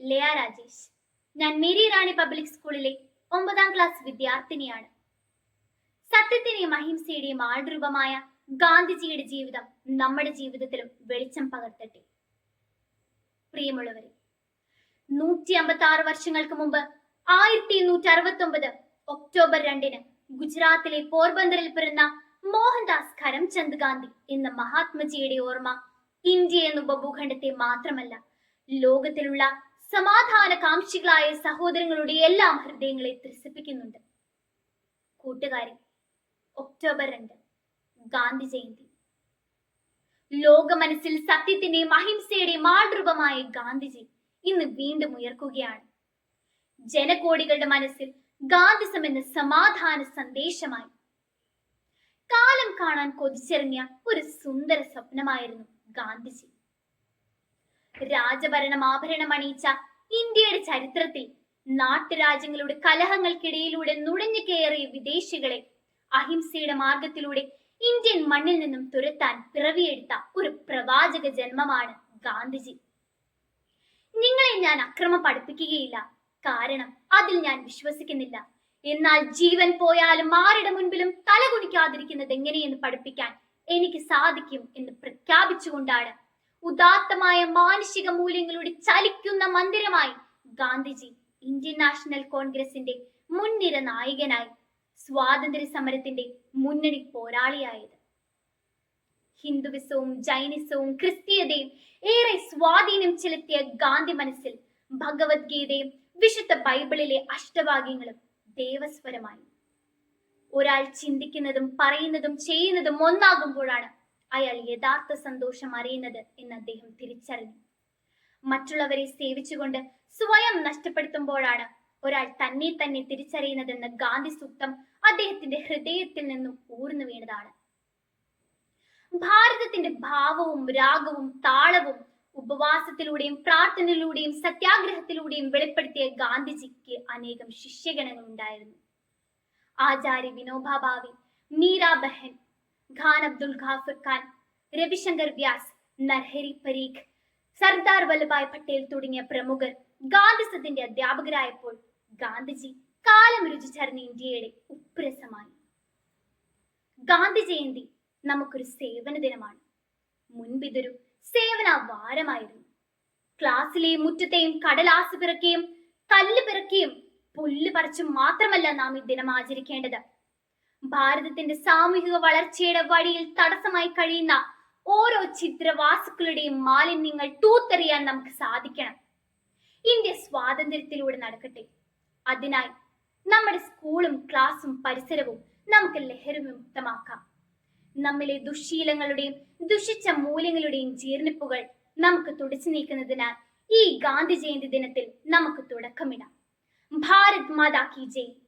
ലയ രാജേഷ്. ഞാൻ മേരി റാണി പബ്ലിക് സ്കൂളിലെ ഒമ്പതാം ക്ലാസ് വിദ്യാർത്ഥിനിയാണ്. സത്യത്തിന്റെയും അഹിംസയുടെയും ആൾരൂപമായ ഗാന്ധിജിയുടെ ജീവിതം നമ്മുടെ ജീവിതത്തിലും വെളിച്ചം പകർത്തട്ടെ. പ്രിയമുള്ളവരെ നൂറ്റി അമ്പത്തി ആറ് വർഷങ്ങൾക്ക് മുമ്പ് ആയിരത്തി എണ്ണൂറ്റി അറുപത്തി ഒമ്പത് ഒക്ടോബർ രണ്ടിന് ഗുജറാത്തിലെ പോർബന്ദറിൽ പിറന്ന മോഹൻദാസ് കരംചന്ദ് ഗാന്ധി എന്ന മഹാത്മജിയുടെ ഓർമ്മ ഇന്ത്യ എന്ന ഉപഭൂഖണ്ഡത്തെ മാത്രമല്ല ലോകത്തിലുള്ള സമാധാന കാംക്ഷികളായ സഹോദരങ്ങളുടെ എല്ലാം ഹൃദയങ്ങളെ ത്രസിപ്പിക്കുന്നുണ്ട്. കൂട്ടുകാരി ഒക്ടോബർ രണ്ട് ഗാന്ധി ജയന്തി. ലോക മനസ്സിൽ സത്യത്തിന്റെയും അഹിംസയുടെയും ആൾരൂപമായ ഗാന്ധിജി ഇന്ന് വീണ്ടും ഉയർക്കുകയാണ്. ജനകോടികളുടെ മനസ്സിൽ ഗാന്ധിസം എന്ന സമാധാന സന്ദേശമായി. കാലം കാണാൻ കൊതിച്ചിറങ്ങിയ ഒരു സുന്ദര സ്വപ്നമായിരുന്നു ഗാന്ധിജി. രാജഭരണം ആഭരണം അണിയിച്ച ഇന്ത്യയുടെ ചരിത്രത്തിൽ നാട്ടുരാജ്യങ്ങളുടെ കലഹങ്ങൾക്കിടയിലൂടെ നുഴഞ്ഞു കയറിയ വിദേശികളെ അഹിംസയുടെ മാർഗത്തിലൂടെ ഇന്ത്യൻ മണ്ണിൽ നിന്നും തുരത്താൻ പിറവിയെടുത്ത ഒരു പ്രവാചക ജന്മമാണ് ഗാന്ധിജി. നിങ്ങളെ ഞാൻ അക്രമം പഠിപ്പിക്കുകയില്ല. കാരണം അതിൽ ഞാൻ വിശ്വസിക്കുന്നില്ല. എന്നാൽ ജീവൻ പോയാലും ആരുടെ മുൻപിലും തലകുനിക്കാതിരിക്കുന്നത് എങ്ങനെയെന്ന് പഠിപ്പിക്കാൻ എനിക്ക് സാധിക്കും എന്ന് പ്രഖ്യാപിച്ചുകൊണ്ടാണ് ഉദാത്തമായ മാനുഷിക മൂല്യങ്ങളുടെ ചലിക്കുന്ന മന്ദിരമായി ഗാന്ധിജി ഇന്ത്യൻ നാഷണൽ കോൺഗ്രസിന്റെ മുൻനിര നായകനായി സ്വാതന്ത്ര്യ സമരത്തിന്റെ മുന്നണി പോരാളിയായത്. ഹിന്ദുവിസവും ജൈനിസവും ക്രിസ്തീയതയും ഏറെ സ്വാധീനം ചെലുത്തിയ ഗാന്ധി മനസ്സിൽ ഭഗവത്ഗീതയും വിശുദ്ധ ബൈബിളിലെ അഷ്ടവാക്യങ്ങളും ദേവസ്വരമായി. ഒരാൾ ചിന്തിക്കുന്നതും പറയുന്നതും ചെയ്യുന്നതും ഒന്നാകുമ്പോഴാണ് അയാൾ യഥാർത്ഥ സന്തോഷം അറിയുന്നത് എന്ന് അദ്ദേഹം തിരിച്ചറിഞ്ഞു. മറ്റുള്ളവരെ സേവിച്ചുകൊണ്ട് സ്വയം നഷ്ടപ്പെടുത്തുമ്പോഴാണ് ഒരാൾ തന്നെ തന്നെ തിരിച്ചറിയുന്നതെന്ന ഗാന്ധി സൂക്തം അദ്ദേഹത്തിന്റെ ഹൃദയത്തിൽ നിന്നും ഊർന്നു വീണതാണ്. ഭാരതത്തിന്റെ ഭാവവും രാഗവും താളവും ഉപവാസത്തിലൂടെയും പ്രാർത്ഥനയിലൂടെയും സത്യാഗ്രഹത്തിലൂടെയും വെളിപ്പെടുത്തിയ ഗാന്ധിജിക്ക് അനേകം ശിഷ്യഗണങ്ങൾ ഉണ്ടായിരുന്നു ആചാര്യ വിനോബ ഭാവി ഖാൻ അബ്ദുൽ ഖാഫർ ഖാൻ രവിശങ്കർ വ്യാസ് നർഹരി പരീഖ് സർദാർ വല്ലഭായ് പട്ടേൽ തുടങ്ങിയ പ്രമുഖർ ഗാന്ധിസത്തിന്റെ അധ്യാപകരായപ്പോൾ ഗാന്ധിജി കാലം രുചിച്ചറിഞ്ഞ ഇന്ത്യയുടെ ഉപ്രസമായി. ഗാന്ധി ജയന്തി നമുക്കൊരു സേവന ദിനമാണ്. മുൻപിതൊരു സേവന വാരമായിരുന്നു ക്ലാസ്സിലെയും മുറ്റത്തെയും കടലാസ് പിറക്കുകയും കല്ല് പിറക്കുകയും പുല്ല് പറിച്ചും മാത്രമല്ല നാം ഈ ദിനം ആചരിക്കേണ്ടത്. ഭാരതത്തിന്റെ സാമൂഹിക വളർച്ചയുടെ വഴിയിൽ തടസ്സമായി കഴിയുന്ന ഓരോ ചിത്രവാസുക്കളുടെയും മാലിന്യങ്ങൾ തൂത്തെറിയാൻ നമുക്ക് സാധിക്കണം. ഇന്ത്യ സ്വാതന്ത്ര്യത്തിലൂടെ നടക്കട്ടെ. അതിനായി നമ്മുടെ സ്കൂളും ക്ലാസും പരിസരവും നമുക്ക് ലഹരി വിമുക്തമാക്കാം നമ്മിലെ ദുശീലങ്ങളുടെയും ദുഷിച്ച മൂല്യങ്ങളുടെയും ജീർണിപ്പുകൾ നമുക്ക് തുടച്ചു നീക്കുന്നതിനാൽ ഈ ഗാന്ധി ജയന്തി ദിനത്തിൽ നമുക്ക് തുടക്കമിടാം. ഭാരത് മാതാ കി ജയ്.